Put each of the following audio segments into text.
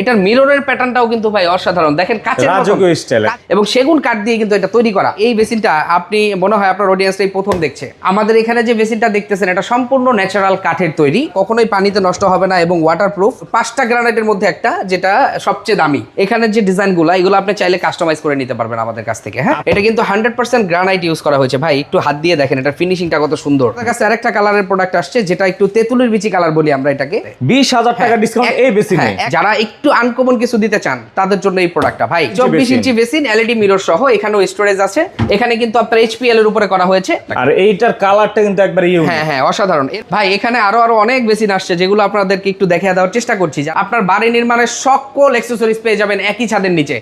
এটার মিররের প্যাটার্নটাও কিন্তু ভাই অসাধারণ। দেখেন কাচের রাজকীয় স্টাইলে এবং সেগুন কাঠ দিয়ে কিন্তু এটা তৈরি করা। এই বেসিনটা আপনি মনে হয় আপনার অডিয়েন্সটাই প্রথম দেখছে। আমাদের এখানে যে বেসিনটা দেখতেছেন এটা সম্পূর্ণ ন্যাচারাল কাঠের তৈরি। কখনোই পানিতে নষ্ট হবে না এবং ওয়াটারপ্রুফ পাঁচটা গ্রানাইটের মধ্যে একটা যেটা সবচেয়ে দামি। এখানে যে ডিজাইনগুলো এগুলো আপনি চাইলে কাস্টমাইজ করে নিতে পারবেন আমাদের কাছ থেকে হ্যাঁ? এটা কিন্তু হান্ড্রেড পার্সেন্ট গ্রানাইট ইউজ করা হয়েছে। ভাই একটু হাত দিয়ে দেখেন এটা ফিনিশিংটা কত সুন্দর। আপনার কাছে আরেকটা কালারের প্রোডাক্ট আসছে যেটা একটু তেঁতুলের বিচি কালার বলি আমরা এটাকে। বিশ হাজার টাকা ডিসকাউন্ট এই বেশি হ্যাঁ, যারা একটু আনকমন কিছু দিতে চান তাদের জন্য এই প্রোডাক্টটা ভাই চব্বিশ। ইঞ্চি বেসিন এলইডি মিরর সহ এখানেও স্টোরেজ আছে। এখানে কিন্তু আপনার এইচপিএল এর উপরে করা হয়েছে। আর এইটার কালারটা কিন্তু একবার হ্যাঁ হ্যাঁ অসাধারণ। ভাই এখানে আরও আরও অনেক বেসিন আসছে যেগুলো আপনাদেরকে একটু দেখিয়ে দেওয়ার চেষ্টা করছি। যে আপনার বাড়ি নির্মাণের সকল অ্যাক্সেসরিজ পেয়ে যাবেন একই ছাদের নিচে।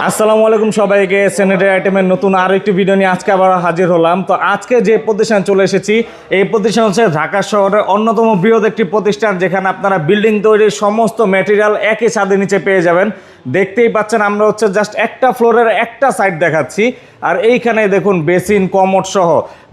আসসালামু আলাইকুম সবাইকে স্যানিটারি আইটেমের নতুন আরও একটি ভিডিও নিয়ে আজকে আবার হাজির হলাম। তো আজকে যে প্রতিষ্ঠান চলে এসেছি, এই প্রতিষ্ঠান হচ্ছে ঢাকা শহরের অন্যতম বৃহৎ একটি প্রতিষ্ঠান, যেখানে আপনারা বিল্ডিং তৈরির সমস্ত ম্যাটেরিয়াল একই ছাদের নিচে পেয়ে যাবেন। দেখতেই পাচ্ছেন, আমরা হচ্ছে জাস্ট একটা ফ্লোরের একটা সাইড দেখাচ্ছি। আর এইখানে দেখুন, বেসিন, কমোড সহ,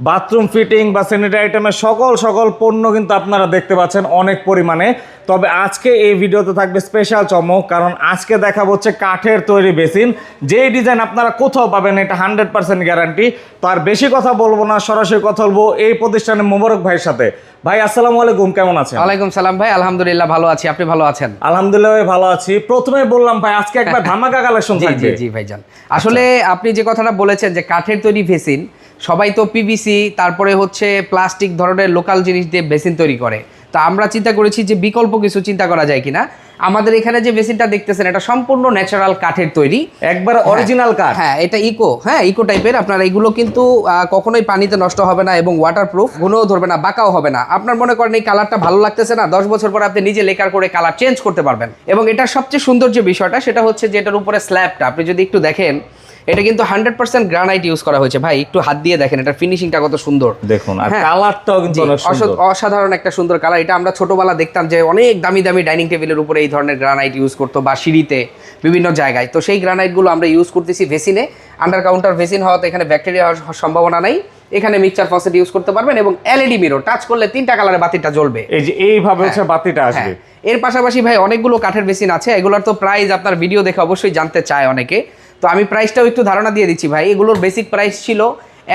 বাথরুম ফিটিং বা স্যানিটারি আইটেমের সকল সকল পণ্য কিন্তু আপনারা দেখতে পাচ্ছেন অনেক পরিমাণে। তবে আজকে এই ভিডিওতে থাকবে স্পেশাল চমক, কারণ আজকে দেখাবো হচ্ছে কাঠের তৈরি বেসিন। যেই ডিজাইন আপনারা কোথাও পাবেন, এটা হান্ড্রেড পার্সেন্ট গ্যারান্টি তো আর বেশি কথা বলব না, সরাসরি কথা বলব এই প্রতিষ্ঠানের মোবারক ভাইয়ের সাথে। ভাই আসসালামু আলাইকুম কেমন আছেন? ওয়ালাইকুম সালাম ভাই আলহামদুলিল্লাহ ভালো আছি। আপনি ভালো আছেন? আলহামদুলিল্লাহ ভাই ভালো আছি। প্রথমে বললাম ভাই আজকে একবার ধামাকা কালেকশন জি জি ভাই জি ভাইজান। আসলে আপনি যে কথাটা বলেছেন যে কাঠের তৈরি ভেসিন সবাই তো পিভিসি তারপরে হচ্ছে প্লাস্টিক ধরনের লোকাল জিনিস দিয়ে বেসিন তৈরি করে। তো আমরা চিন্তা করেছি যে বিকল্প কিছু চিন্তা করা যায় কিনা। আমাদের এখানে যে মেশিনটা দেখতেছেন এটা সম্পূর্ণ ন্যাচারাল কাঠের তৈরি একবার অরিজিনাল কাঠ। হ্যাঁ এটা ইকো হ্যাঁ ইকো টাইপের আপনার এগুলো কিন্তু কখনোই পানিতে নষ্ট হবে না এবং ওয়াটার প্রুফ গুণও ধরবে না বাঁকাও হবে না। আপনার মনে করেন এই কালারটা ভালো লাগতেছে না দশ বছর পরে আপনি নিজে লেকার করে কালার চেঞ্জ করতে পারবেন। এবং এটার সবচেয়ে সুন্দর যে বিষয়টা সেটা হচ্ছে যে এটার উপরে স্ল্যাবটা আপনি যদি একটু দেখেন এটা কিন্তু হান্ড্রেড পার্সেন্ট গ্রানাইট ইউজ করা হয়েছে। ভাই একটু হাত দিয়ে দেখেন এটার ফিনিশিংটা কত সুন্দর। দেখুন আর হ্যাঁ। কালারটাও কিন্তু অসাধারণ একটা সুন্দর কালার এটা আমরা ছোটবেলা দেখতাম যে অনেক দামি দামি ডাইনিং টেবিলের উপরে এই ধরনের গ্রানাইট ইউজ করতো বা সিঁড়িতে বিভিন্ন জায়গায়। তো সেই গ্রানাইটগুলো আমরা ইউজ করতেছি ভেসিনে। আন্ডার কাউন্টার ভেসিন হওয়াতে এখানে ব্যাকটেরিয়া হওয়ার সম্ভাবনা নাই। এখানে মিক্সচার ফসেট ইউজ করতে পারবেন এবং এলইডি মিরো টাচ করলে তিনটা কালারের বাতিটা জ্বলবে। এই যে এইভাবে হচ্ছে বাতিটা আসবে। হ্যাঁ এর পাশাপাশি ভাই অনেকগুলো কাঠের বেসিন আছে। এগুলোর তো প্রাইস আপনার ভিডিও দেখে অবশ্যই জানতে চায় অনেকে। তো আমি প্রাইসটাও একটু ধারণা দিয়ে দিচ্ছি ভাই। এগুলোর বেসিক প্রাইস ছিল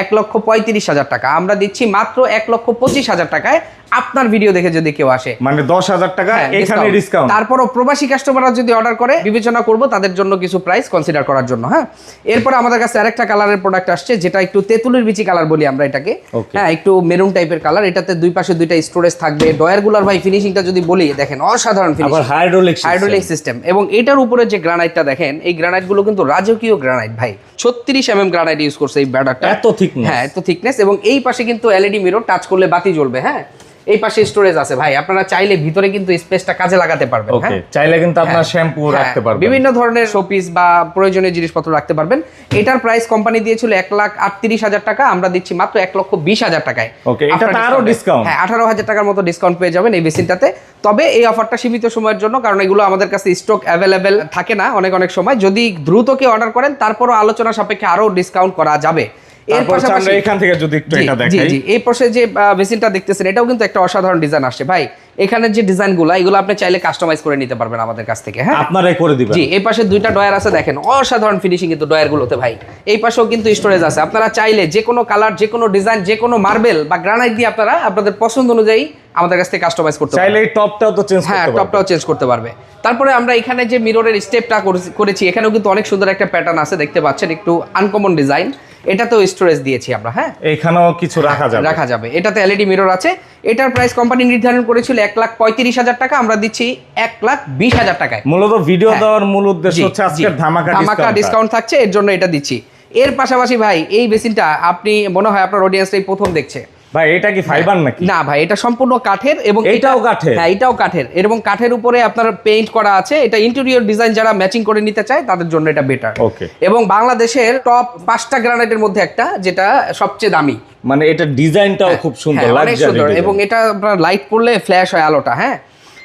এক লক্ষ পঁয়ত্রিশ হাজার টাকা। আমরা দিচ্ছি মাত্র এক লক্ষ পঁচিশ হাজার টাকায় আপনার ভিডিও দেখে যদি কেউ আসে। মানে দশ হাজার টাকা হ্যাঁ, এখানে ডিসকাউন্ট তারপরও প্রবাসী কাস্টমাররা যদি অর্ডার করে বিবেচনা করব তাদের জন্য কিছু প্রাইস কনসিডার করার জন্য হ্যাঁ? এরপরে আমাদের কাছে আরেকটা কালারের প্রোডাক্ট আসছে যেটা একটু তেঁতুলের বিচি কালার বলি আমরা এটাকে। হ্যাঁ একটু মেরুন টাইপের কালার এটাতে দুই পাশে দুইটা স্টোরেজ থাকবে। ডয়ারগুলার ভাই ফিনিশিংটা যদি বলি দেখেন অসাধারণ ফিনিশিং হাইড্রোলিক হাইড্রোলিক সিস্টেম এবং এটার উপরে যে গ্রানাইটটা দেখেন এই গ্রানাইটগুলো কিন্তু রাজকীয় গ্রানাইট ভাই। ছত্রিশ এম এম গ্রানাইট ইউজ করছে এই ব্যাটারটা। এত thickness? হ্যাঁ এত থিকনেস এবং এই পাশে কিন্তু এলইডি মিরর টাচ করলে বাতি জ্বলবে হ্যাঁ? এই পাশে স্টোরেজ আছে ভাই। আপনারা চাইলে ভিতরে কিন্তু স্পেসটা কাজে লাগাতে পারবেন ওকে হ্যাঁ? চাইলে কিন্তু আপনার হ্যাঁ, শ্যাম্পু হ্যাঁ, রাখতে পারবেন। বিভিন্ন ধরনের শোপিস বা প্রয়োজনীয় জিনিসপত্র রাখতে পারবেন। এটার প্রাইস কোম্পানি দিয়েছিল এক লাখ আটত্রিশ হাজার টাকা আমরা দিচ্ছি মাত্র এক লক্ষ বিশ হাজার টাকায়। After এটাতে আরও discount-এ। হ্যাঁ আঠারো হাজার টাকার মতো ডিসকাউন্ট পেয়ে যাবেন এই বেসিনটাতে। তবে এই অফারটা সীমিত সময়ের জন্য কারণ এগুলো আমাদের কাছে স্টক অ্যাভেলেবেল থাকে না অনেক অনেক সময়। যদি দ্রুত কেউ অর্ডার করেন তারপরও আলোচনা সাপেক্ষে আরও ডিসকাউন্ট করা যাবে। এর তারপর এখান থেকে যদি একটু এটা দেখাই। জি এই পাশে যে বেসিনটা দেখতেছেন এটাও কিন্তু একটা অসাধারণ ডিজাইন আসছে। ভাই এখানে যে ডিজাইনগুলো এগুলো আপনি চাইলে কাস্টমাইজ করে নিতে পারবেন আমাদের কাছ থেকে হ্যাঁ? আপনারাই করে দিবেন। জি এই পাশে দুইটা ডয়ার আছে দেখেন অসাধারণ ফিনিশিং কিন্তু ডয়ার গুলোতে ভাই। এই পাশেও কিন্তু স্টোরেজ আছে। আপনারা চাইলে যে কোনো কালার যে কোনো ডিজাইন যে কোনো মার্বেল বা গ্রানাইট দিয়ে আপনারা আপনাদের পছন্দ অনুযায়ী আমাদের কাছ থেকে কাস্টমাইজ করতে চাইলে টপটাও তো চেঞ্জ হ্যাঁ টপটাও চেঞ্জ করতে পারবে। তারপরে আমরা এখানে যে মিররের স্টেপটা করেছি এখানেও কিন্তু অনেক সুন্দর একটা প্যাটার্ন আছে দেখতে পাচ্ছেন একটু আনকমন ডিজাইন এটাতেও স্টোরেজ দিয়েছি আমরা হ্যাঁ? এখানেও কিছু রাখা যাবে। রাখা যাবে। এটাতে এলইডি মিরর আছে। এটার প্রাইস কোম্পানি নির্ধারণ করেছিল এক লাখ পঁয়ত্রিশ হাজার টাকা আমরা দিচ্ছি এক লাখ বিশ হাজার টাকায়। মূলত ভিডিও হ্যাঁ। দেওয়ার মূল উদ্দেশ্য হচ্ছে আজকে ধামাকা ধামাকা ডিসকাউন্ট ডিসকাউন্ট থাকছে এর জন্য এটা দিচ্ছি। এর পাশাপাশি ভাই এই বেসিনটা আপনি মনে হয় আপনার অডিয়েন্সটাই প্রথম দেখছে। ভাই এটা কি ফাইবার নাকি? না ভাই এটা সম্পূর্ণ কাঠের এবং এটাও কাঠের? হ্যাঁ এটাও কাঠের। এবং কাঠের উপরে আপনার পেইন্ট করা আছে। এটা ইন্টেরিয়র ডিজাইন যারা ম্যাচিং করে নিতে চায় তাদের জন্য এটা বেটার ওকে এবং বাংলাদেশের টপ পাঁচটা গ্রানাইটের মধ্যে একটা যেটা সবচেয়ে দামি। মানে এটা ডিজাইনটাও খুব সুন্দর হ্যাঁ, অনেক সুন্দর। এবং এটা আপনার লাইট পড়লে ফ্ল্যাশ হয় আলোটা হ্যাঁ?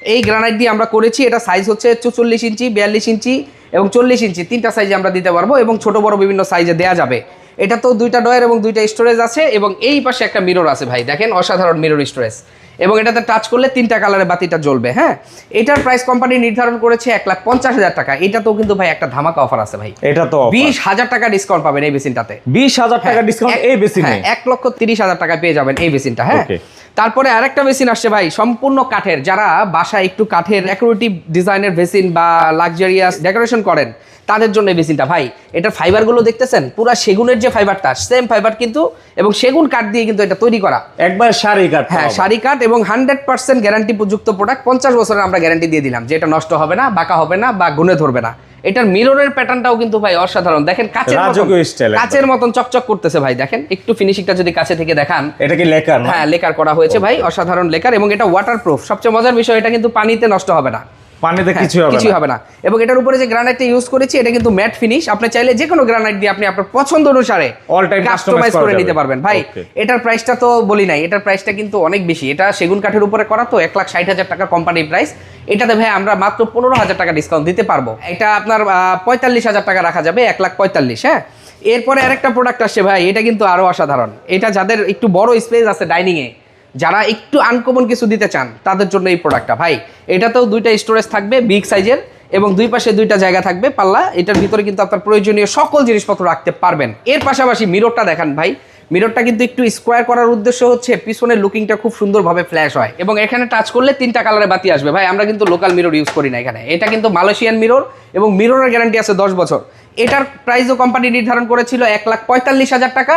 এই গ্রানাইট দিয়ে আমরা করেছি এটা সাইজ হচ্ছে চুচল্লিশ ইঞ্চি বিয়াল্লিশ ইঞ্চি এবং চল্লিশ ইঞ্চি। তিনটা সাইজে আমরা দিতে পারব এবং ছোট বড় বিভিন্ন সাইজে দেওয়া যাবে। এটা তো দুইটা ডয়ার এবং দুইটা স্টোরেজ আছে এবং এই পাশে একটা মিরর আছে ভাই দেখেন অসাধারণ মিরর স্টোরেজ এবং এটাতে টাচ করলে তিনটা কালারে বাতিটা জ্বলবে হ্যাঁ? এটার প্রাইস কোম্পানি নির্ধারণ করেছে এক লাখ পঞ্চাশ হাজার টাকা। এটাতেও কিন্তু ভাই একটা ধামাকা অফার আছে ভাই। এটা তো বিশ হাজার টাকা ডিসকাউন্ট পাবেন এই বেসিনটাতে বিশ হাজার টাকা ডিসকাউন্ট এই বেশি হ্যাঁ, এক লক্ষ তিরিশ হাজার টাকা পেয়ে যাবেন এই বেসিনটা হ্যাঁ. তারপরে আরেকটা মেশিন আসছে ভাই সম্পূর্ণ কাঠের। যারা বাসায় একটু কাঠের ডেকোরেটিভ ডিজাইনের বেসিন বা লাক্সারিয়াস ডেকোরেশন করেন তাদের জন্য এই বেসিনটা ভাই এটার ফাইবারগুলো দেখতেছেন? পুরা সেগুনের যে ফাইবারটা সেম ফাইবার কিন্তু এবং সেগুন কাঠ দিয়ে কিন্তু এটা তৈরি করা। একবার শাড়ি কাট হ্যাঁ শাড়ি কাঠ এবং হান্ড্রেড পার্সেন্ট গ্যারান্টি যুক্ত প্রোডাক্ট পঞ্চাশ বছরের আমরা গ্যারান্টি দিয়ে দিলাম যে এটা নষ্ট হবে না বাঁকা হবে না বা গুনে ধরবে না। এটার মিররের প্যাটার্নটাও কিন্তু ভাই অসাধারণ। দেখেন কাচের মতন। কাচের মতন চকচক করতেছে ভাই দেখেন। একটু ফিনিশিংটা যদি কাছে থেকে দেখান। এটা কি লেকার হ্যাঁ লেকার করা হয়েছে ভাই অসাধারণ লেকার এবং এটা ওয়াটারপ্রুফ সবচেয়ে মজার বিষয় এটা কিন্তু পানিতে নষ্ট হবে না। পানিতে হ্যাঁ, কিছু হবে না। এবং এটার উপরে যে গ্রানাইটটা ইউজ করেছি এটা কিন্তু ম্যাট ফিনিশ আপনি চাইলে যে কোনো গ্রানাইট দিয়ে আপনি আপনার পছন্দ অনুসারে time customize কাস্টমাইজ করে নিতে পারবেন। ভাই এটার প্রাইসটা তো বলি নাই। এটার প্রাইসটা কিন্তু অনেক বেশি। এটা সেগুন কাঠের উপরে করা তো এক লাখ ষাট হাজার টাকা কোম্পানি প্রাইস এটাতে ভাই আমরা মাত্র পনেরো হাজার টাকা ডিসকাউন্ট দিতে পারব। এটা আপনার পঁয়তাল্লিশ হাজার টাকা রাখা যাবে এক লাখ পঁয়তাল্লিশ হ্যাঁ? এরপরে আরেকটা প্রোডাক্ট আসছে ভাই এটা কিন্তু আরও অসাধারণ। এটা যাদের একটু বড় স্পেস আছে ডাইনিং এ যারা একটু আনকমন কিছু দিতে চান, তাদের জন্য এই প্রোডাক্টটা ভাই, এটাতেও দুইটা স্টোরেজ থাকবে বিগ সাইজের এবং দুই পাশে দুইটা জায়গা থাকবে, পাল্লা। এটার ভিতরে কিন্তু আপনার প্রয়োজনীয় সকল জিনিসপত্র রাখতে পারবেন। এর পাশাপাশি মিররটা দেখান ভাই। মিররটা কিন্তু একটু স্কোয়ার করার উদ্দেশ্য হচ্ছে, পিছনের লুকিংটা খুব সুন্দরভাবে ফ্ল্যাশ হয়, এবং এখানে টাচ করলে তিনটা কালারে বাতি আসবে। ভাই, আমরা কিন্তু লোকাল মিরর ইউজ করি না এখানে। এটা কিন্তু মালয়েশিয়ান মিরর এবং মিররের গ্যারান্টি আছে দশ বছর। এটার প্রাইসও কোম্পানি নির্ধারণ করেছিল এক লাখ পঁয়তাল্লিশ হাজার টাকা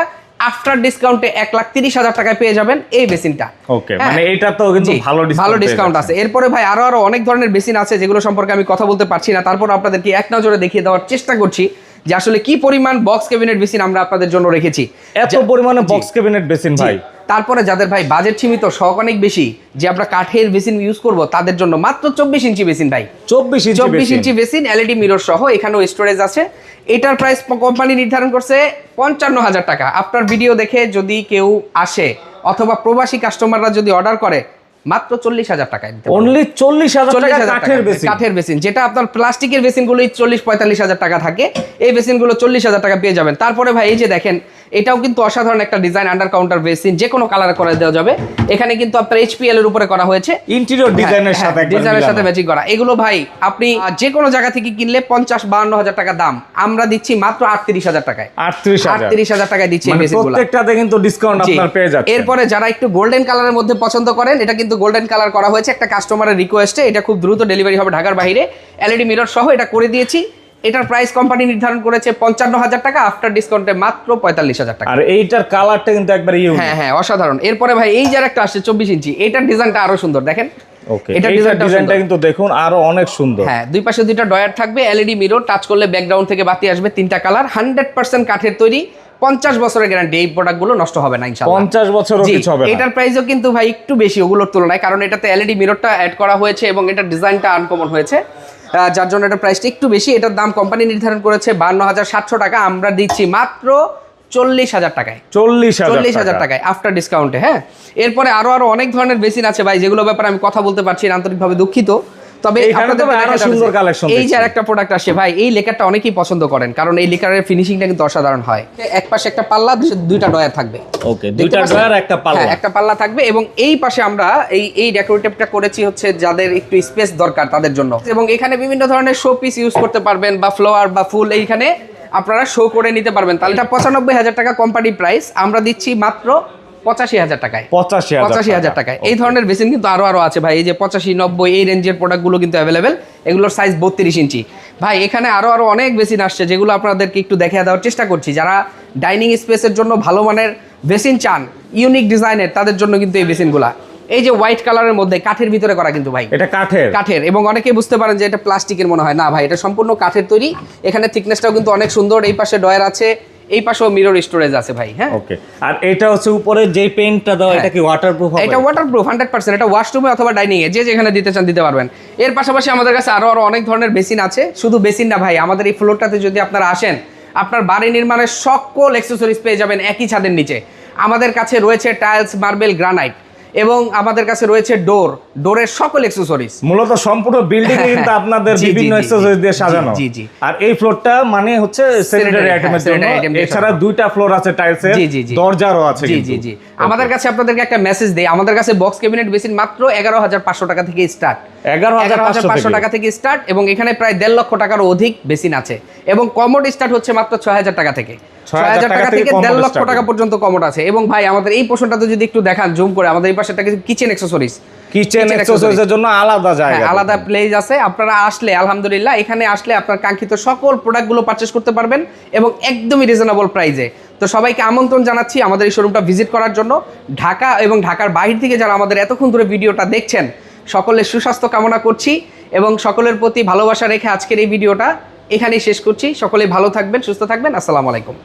আফটার ডিসকাউন্টে এক লাখ তিরিশ হাজার টাকায় পেয়ে যাবেন এই বেসিনটা। ওকে হ্যাঁ। মানে এটা তো কিন্তু ভালো ভালো ডিসকাউন্ট আছে। এরপরে ভাই আরও আরও অনেক ধরনের বেসিন আছে যেগুলো সম্পর্কে আমি কথা বলতে পারছি না। তারপর আপনাদেরকে এক নজরে দেখিয়ে দেওয়ার চেষ্টা করছি যে আসলে কি পরিমাণ বক্স ক্যাবিনেট বেসিন আমরা আপনাদের জন্য রেখেছি। এত পরিমাণে বক্স ক্যাবিনেট বেসিন ভাই। তারপরে যাদের ভাই বাজেট সীমিত শখ অনেক বেশি যে আমরা কাঠের বেসিন ইউজ করব তাদের জন্য মাত্র চব্বিশ ইঞ্চি বেসিন ভাই। চব্বিশ ইঞ্চি চব্বিশ ইঞ্চি বেসিন এলইডি মিরর সহ এখানেও স্টোরেজ আছে। এটার প্রাইস কোম্পানি নির্ধারণ করছে পঞ্চান্ন হাজার টাকা। আপনার ভিডিও দেখে যদি কেউ আসে অথবা প্রবাসী কাস্টমাররা যদি অর্ডার করে মাত্র চল্লিশ হাজার টাকায় অনলি চল্লিশ হাজার টাকা কাঠের বেসিন। যেটা আপনার প্লাস্টিকের বেসিনগুলোই চল্লিশ পঁয়তাল্লিশ হাজার টাকা থাকে এই বেসিনগুলো চল্লিশ হাজার টাকা পেয়ে যাবেন। তারপরে ভাই এই যে দেখেন এটাও কিন্তু অসাধারণ একটা ডিজাইন আন্ডার কাউন্টার বেসিন যে কোনো কালার করে দেওয়া যাবে। এখানে কিন্তু আপনার এইচপিএল এর উপরে করা হয়েছে। ইন্টেরিয়র ডিজাইনের সাথে একবার ডিজাইনের সাথে ম্যাচিং করা। এগুলো ভাই আপনি যে কোনো জায়গা থেকে কিনলে পঞ্চাশ বাহান্ন হাজার টাকা দাম। আমরা দিচ্ছি মাত্র আটত্রিশ হাজার টাকায়। আটত্রিশ আটত্রিশ হাজার টাকায় দিচ্ছি মানে প্রত্যেকটাতে কিন্তু ডিসকাউন্ট। আপনার পেয়ে যাচ্ছে এরপরে যারা একটু গোল্ডেন কালারের মধ্যে পছন্দ করেন এটা কিন্তু গোল্ডেন কালার করা হয়েছে একটা কাস্টমারের রিকোয়েস্টে এটা খুব দ্রুত ডেলিভারি হবে ঢাকার বাইরে। এলইডি মিরর সহ এটা করে দিয়েছি। এটার প্রাইস কোম্পানি নির্ধারণ করেছে পঞ্চান্ন হাজার টাকা আফটার ডিসকাউন্টে মাত্র পঁয়তাল্লিশ হাজার টাকা। আর এইটার কালারটা কিন্তু একবার হ্যাঁ হ্যাঁ অসাধারণ। এরপরে ভাই এই যার একটা আসছে চব্বিশ ইঞ্চি এটার ডিজাইনটা আরও সুন্দর দেখেন। ডিজাইনটা কিন্তু দেখুন আরও অনেক সুন্দর। হ্যাঁ দুই পাশে দুইটা ডয়ার থাকবে এলইডি মিরর টাচ করলে ব্যাকগ্রাউন্ড থেকে বাতি আসবে তিনটা কালার হান্ড্রেড পার্সেন্ট কাঠের তৈরি পঞ্চাশ বছরের গ্যারান্টি এই প্রোডাক্টগুলো নষ্ট হবে না পঞ্চাশ বছরও কিছু হবে এটার প্রাইসও কিন্তু ভাই একটু বেশি ওগুলোর তুলনায় কারণ এটাতে এলইডি মিররটা অ্যাড করা হয়েছে এবং এটার ডিজাইনটা আনকমন হয়েছে। যার জন্য এটার প্রাইসটা একটু বেশি। এটার দাম কোম্পানি নির্ধারণ করেছে বান্ন হাজার সাতশো টাকা। আমরা দিচ্ছি মাত্র চল্লিশ হাজার টাকায়। চল্লিশ চল্লিশ হাজার টাকায় আফটার ডিসকাউন্টে হ্যাঁ? এরপরে আরও আরও অনেক ধরনের বেসিন আছে। ভাই যেগুলো ব্যাপারে আমি কথা বলতে পারছি আন্তরিকভাবে দুঃখিত। তবে সুন্দর। এই যে একটা প্রোডাক্ট আসে ভাই এই লেকারটা অনেকেই পছন্দ করেন কারণ এই লেকারের ফিনিশিংটা কিন্তু অসাধারণ হয়। এক পাশে একটা পাল্লা দুইটা ডয়ার থাকবে। ওকে দুইটা পাচ্ছেন? একটা পাল্লা। হ্যাঁ, একটা পাল্লা থাকবে এবং এই পাশে আমরা এই এই ডেকোরেটিভটা করেছি হচ্ছে যাদের একটু স্পেস দরকার তাদের জন্য। এবং এখানে বিভিন্ন ধরনের শো পিস ইউজ করতে পারবেন বা ফ্লোয়ার বা ফুল এইখানে আপনারা শো করে নিতে পারবেন। তাহলে এটা পঁচানব্বই হাজার টাকা কোম্পানি প্রাইস আমরা দিচ্ছি মাত্র পঁচাশি হাজার টাকায়। পঁচাশি পঁচাশি হাজার টাকায়। এই ধরনের বেসিন কিন্তু আরও আরও আছে ভাই। এই যে পঁচাশি নব্বই এই রেঞ্জের প্রোডাক্টগুলো কিন্তু অ্যাভেলেবেল এগুলোর সাইজ বত্রিশ ইঞ্চি। ভাই এখানে আরও আরও অনেক বেসিন আসছে যেগুলো আপনাদেরকে একটু দেখে দেওয়ার চেষ্টা করছি। যারা ডাইনিং স্পেসের জন্য ভালো মানের বেসিন চান ইউনিক ডিজাইনের তাদের জন্য কিন্তু এই বেসিনগুলা। এই যে হোয়াইট কালারের মধ্যে কাঠের ভিতরে করা কিন্তু ভাই। এটা কাঠের? কাঠের। এবং অনেকেই বুঝতে পারেন যে এটা প্লাস্টিকের মনে হয়। না ভাই এটা সম্পূর্ণ কাঠের তৈরি। এখানে থিকনেসটাও কিন্তু অনেক সুন্দর। এই পাশে ডয়ার আছে। এই পাশেও মিরর স্টোরেজ আছে ভাই হ্যাঁ? ওকে আর এটা হচ্ছে উপরে যে পেইন্টটা দাও এটা কি ওয়াটারপ্রুফ হবে? এটা ওয়াটারপ্রুফ হান্ড্রেড পার্সেন্ট এটা ওয়াশরুমে অথবা ডাইনিং এ যে যেখানে দিতে চান দিতে পারবেন। এর পাশাপাশি আমাদের কাছে আরও আরও অনেক ধরনের বেসিন আছে শুধু বেসিন না ভাই আমাদের এই ফ্লোরটাতে যদি আপনারা আসেন আপনার বাড়ি নির্মাণের সকল অ্যাকসেসরিজ পেয়ে যাবেন একই ছাদের নিচে। আমাদের কাছে রয়েছে টাইলস মার্বেল গ্রানাইট এবং আমাদের কাছে রয়েছে ডোর ডোরের সকল অ্যাক্সেসরিজ মূলত সম্পূর্ণ বিল্ডিং কিন্তু আপনাদের জি, জি, বিভিন্ন জি, অ্যাক্সেসরিজ দিয়ে সাজানো। জি, জি। আর এই ফ্লোরটা মানে হচ্ছে স্যানিটারি আইটেমের হ্যাঁ, জন্য। এছাড়া দুইটা ফ্লোর আছে টাইলসের। দরজারও আছে জি জি জি। আমাদের কাছে আপনাদেরকে একটা মেসেজ দেই। আমাদের কাছে বক্স ক্যাবিনেট বেসিন মাত্র এগারো হাজার পাঁচশো টাকা থেকে স্টার্ট এগারো হাজার পাঁচশো পাঁচশো টাকা থেকে স্টার্ট এবং এখানে প্রায় দেড় লক্ষ টাকারও অধিক বেসিন আছে। এবং কমোড স্টার্ট হচ্ছে মাত্র ছয় হাজার টাকা থেকে। ছয় হাজার টাকা থেকে commode দেড় লক্ষ টাকা পর্যন্ত কমোড আছে। এবং ভাই আমাদের এই পোর্শনটাতে যদি একটু দেখান জুম করে আমাদের এই পাশে কিচেন অ্যাক্সেসরিজ কিচেন অ্যাক্সেসরিজের জন্য আলাদা জায়গা। আলাদা প্লেস আছে। আপনারা আসলে আলহামদুলিল্লাহ এখানে আসলে আপনার কাঙ্ক্ষিত সকল প্রোডাক্টগুলো পারচেস করতে পারবেন এবং একদমই রিজনেবল প্রাইসে তো সবাইকে আমন্ত্রণ জানাচ্ছি আমাদের এই শোরুমটা ভিজিট করার জন্য। ঢাকা এবং ঢাকার থেকে যারা আমাদের এতক্ষণ ধরে ভিডিওটা দেখছেন সকলের সুস্বাস্থ্য কামনা করছি এবং সকলের প্রতি ভালোবাসা রেখে আজকের এই ভিডিওটা এখানেই শেষ করছি। সকলে ভালো থাকবেন সুস্থ থাকবেন। আসসালামু আলাইকুম।